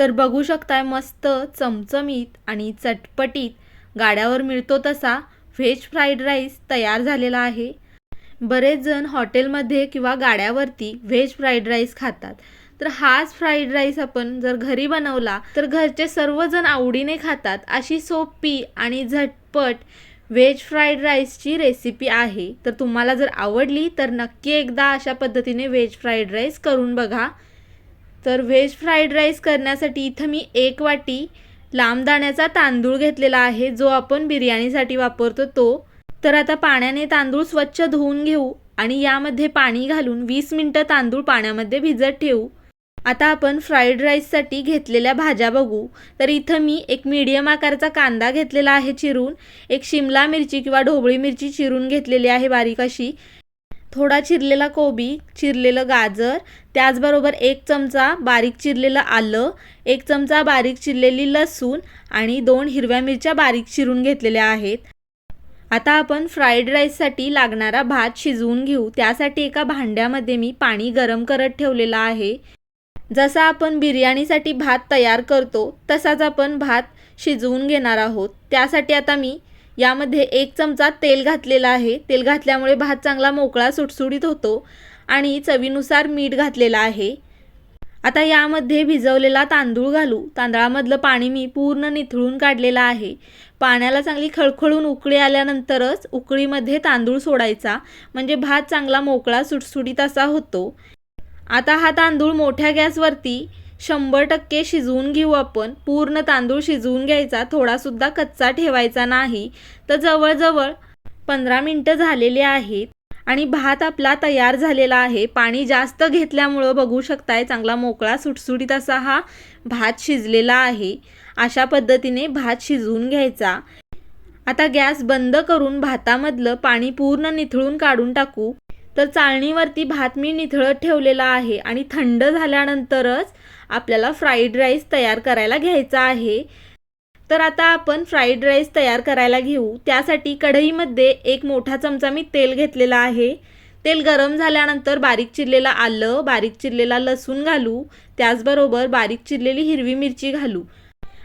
तर बघू शकताय मस्त चमचमीत आणि चटपटीत गाड्यावर मिळतो तसा व्हेज फ्राईड राईस तयार झालेला आहे. बरेच जण हॉटेलमध्ये किंवा गाड्यावरती व्हेज फ्राईड राईस खातात. तर हाच फ्राईड राईस आपण जर घरी बनवला तर घरचे सर्वजण आवडीने खातात अशी सोपी आणि झटपट व्हेज फ्राईड राईसची रेसिपी आहे. तर तुम्हाला जर आवडली तर नक्की एकदा अशा पद्धतीने व्हेज फ्राईड राईस करून बघा. तर व्हेज फ्राईड राईस करण्यासाठी इथं मी एक वाटी लांब दाण्याचा तांदूळ घेतलेला आहे जो आपण बिर्याणीसाठी वापरतो तो. तर आता पाण्याने तांदूळ स्वच्छ धुवून घेऊ आणि यामध्ये पाणी घालून वीस मिनटं तांदूळ पाण्यामध्ये भिजत ठेवू. आता आपण फ्राईड राईससाठी घेतलेल्या भाज्या बघू. तर इथं मी एक मीडियम आकाराचा कांदा घेतलेला आहे चिरून एक शिमला मिरची किंवा ढोबळी मिरची चिरून घेतलेली आहे बारीक अशी. थोडा चिरलेला कोबी चिरलेलं गाजर त्याचबरोबर एक चमचा बारीक चिरलेलं आलं एक चमचा बारीक चिरलेली लसूण आणि दोन हिरव्या मिरच्या बारीक चिरून घेतलेल्या आहेत. आता आपण फ्राईड राईससाठी लागणारा भात शिजवून घेऊ. त्यासाठी एका भांड्यामध्ये मी पाणी गरम करत ठेवलेलं आहे. जसा आपण बिर्याणीसाठी भात तयार करतो तसाच आपण भात शिजवून घेणार आहोत. त्यासाठी आता मी यामध्ये एक चमचा तेल घातलेला आहे. तेल घातल्यामुळे भात चांगला मोकळा सुटसुटीत होतो आणि चवीनुसार मीठ घातलेलं आहे. आता यामध्ये भिजवलेला तांदूळ घालू. तांदळामधलं पाणी मी पूर्ण निथळून काढलेलं आहे. पाण्याला चांगली खळखळून उकळी आल्यानंतरच उकळीमध्ये तांदूळ सोडायचा. म्हणजे भात चांगला मोकळा सुटसुटीत असा होतो. आता हा तांदूळ मोठ्या गॅसवरती शंभर टक्के शिजवून घेऊ आपण. पूर्ण तांदूळ शिजवून घ्यायचा थोडासुद्धा कच्चा ठेवायचा नाही. तर जवळजवळ पंधरा मिनटं झालेली आहेत आणि भात आपला तयार झालेला आहे. पाणी जास्त घेतल्यामुळं बघू शकताय चांगला मोकळा सुटसुटीत असा हा भात शिजलेला आहे. अशा पद्धतीने भात शिजवून घ्यायचा. आता गॅस बंद करून भातामधलं पाणी पूर्ण निथळून काढून टाकू. तर चाळणीवरती भात मी निथळत ठेवलेला आहे आणि थंड झाल्यानंतरच आपल्याला फ्राईड राईस तयार करायला घ्यायचा आहे. तर आता आपण फ्राईड राईस तयार करायला घेऊ. त्यासाठी कढईमध्ये एक मोठा चमचा मी तेल घेतलेला आहे. तेल गरम झाल्यानंतर बारीक चिरलेलं आलं बारीक चिरलेला लसूण घालू त्याचबरोबर बारीक चिरलेली हिरवी मिरची घालू.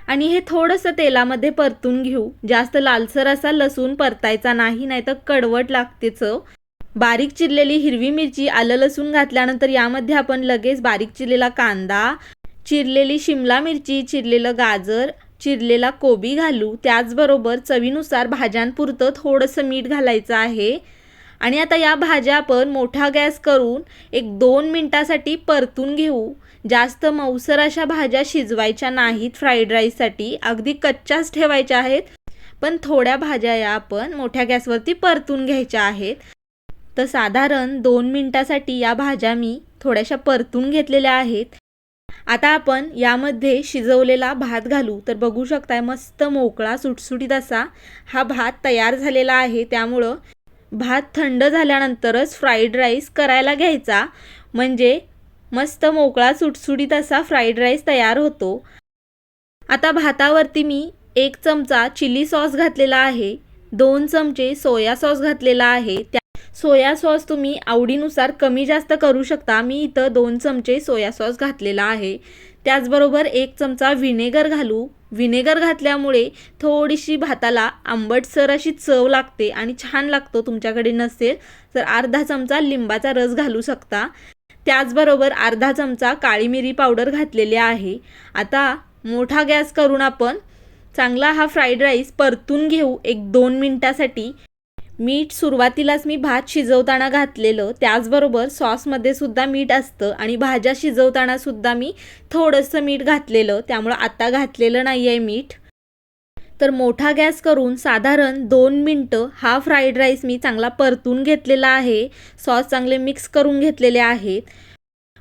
आणि हे थोडंसं तेलामध्ये परतून घेऊ. जास्त लालसर असा लसूण परतायचा नाही नाहीतर कडवट लागते चव बारीक चिरलेली हिरवी मिरची आलं लसूण घातल्यानंतर यामध्ये आपण लगेच बारीक चिरलेला कांदा चिरलेली शिमला मिरची चिरलेलं गाजर चिरलेला कोबी घालू. त्याचबरोबर चवीनुसार भाज्यांपुरतं थोडंसं मीठ घालायचं आहे. आणि आता या भाज्या आपण मोठा गॅस करून एक दोन मिनटासाठी परतून घेऊ. जास्त मऊसर अशा भाज्या शिजवायच्या नाहीत फ्राईड राईससाठी. अगदी कच्च्याच ठेवायच्या आहेत. पण थोड्या भाज्या या आपण मोठ्या गॅसवरती परतून घ्यायच्या आहेत. तर साधारण दोन मिनटासाठी या भाज्या मी थोड्याशा परतून घेतलेल्या आहेत. आता आपण यामध्ये शिजवलेला भात घालू. तर बघू शकताय मस्त मोकळा सुटसुटीत असा हा भात तयार झालेला आहे. त्यामुळं भात थंड झाल्यानंतरच फ्राईड राईस करायला घ्यायचा. म्हणजे मस्त मोकळा सुटसुटीत असा फ्राईड राईस तयार होतो. आता भातावरती मी एक चमचा चिली सॉस घातलेला आहे. दोन चमचे सोया सॉस घातलेला आहे. त्या सोया सॉस तुम्ही आवडीनुसार कमी जास्त करू शकता. मी इथं दोन चमचे सोया सॉस घातलेला आहे. त्याचबरोबर एक चमचा व्हिनेगर घालू. व्हिनेगर घातल्यामुळे थोडीशी भाताला आंबटसर अशी चव लागते आणि छान लागतो तुमच्याकडे नसेल तर अर्धा चमचा लिंबाचा रस घालू शकता. त्याचबरोबर अर्धा चमचा काळी मिरी पावडर घातलेली आहे. आता मोठा गॅस करून आपण चांगला हा फ्राईड राईस परतून घेऊ. एक दोन मिनटासाठी मीठ सुरुवातीलाच मी भात शिजवताना घातलेलं त्याचबरोबर सॉसमध्ये सुद्धा मीठ असतं आणि भाज्या शिजवताना सुद्धा मी थोडंसं मीठ घातलेलं त्यामुळं आता घातलेलं नाही आहे मीठ. तर मोठा गॅस करून साधारण दोन मिनटं हा फ्राईड राईस मी चांगला परतून घेतलेला आहे. सॉस चांगले मिक्स करून घेतलेले आहेत.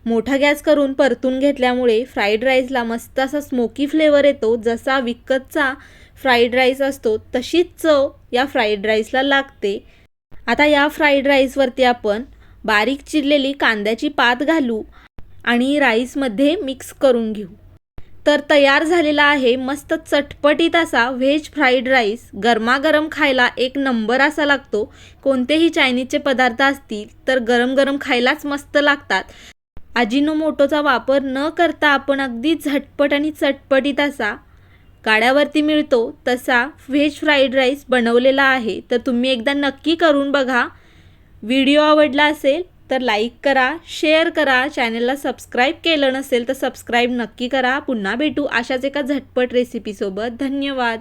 मोठा गॅस करून परतून घेतल्यामुळे फ्राईड राईसला मस्त असा स्मोकी फ्लेवर येतो. जसा विकतचा फ्राईड राईस असतो तशीच चव या फ्राईड राईसला लागते. आता या फ्राईड राईसवरती आपण बारीक चिरलेली कांद्याची पात घालू आणि राईसमध्ये मिक्स करून घेऊ. तर तयार झालेला आहे मस्त चटपटीत असा व्हेज फ्राईड राईस गरमागरम खायला एक नंबर असा लागतो. कोणतेही चायनीजचे पदार्थ असतील तर गरम गरम खायलाच मस्त लागतात. अजिनोमोटोचा वापर न करता आपण अगदी झटपट आणि चटपटीत असा गाड्यावरती मिळतो तसा व्हेज फ्राईड राईस बनवलेला आहे. तर तुम्ही एकदा नक्की करून बघा. व्हिडिओ आवडला असेल तर लाईक करा शेअर करा. चॅनलला सबस्क्राईब केलं नसेल तर सबस्क्राईब नक्की करा. पुन्हा भेटू अशाच एका झटपट रेसिपीसोबत. धन्यवाद.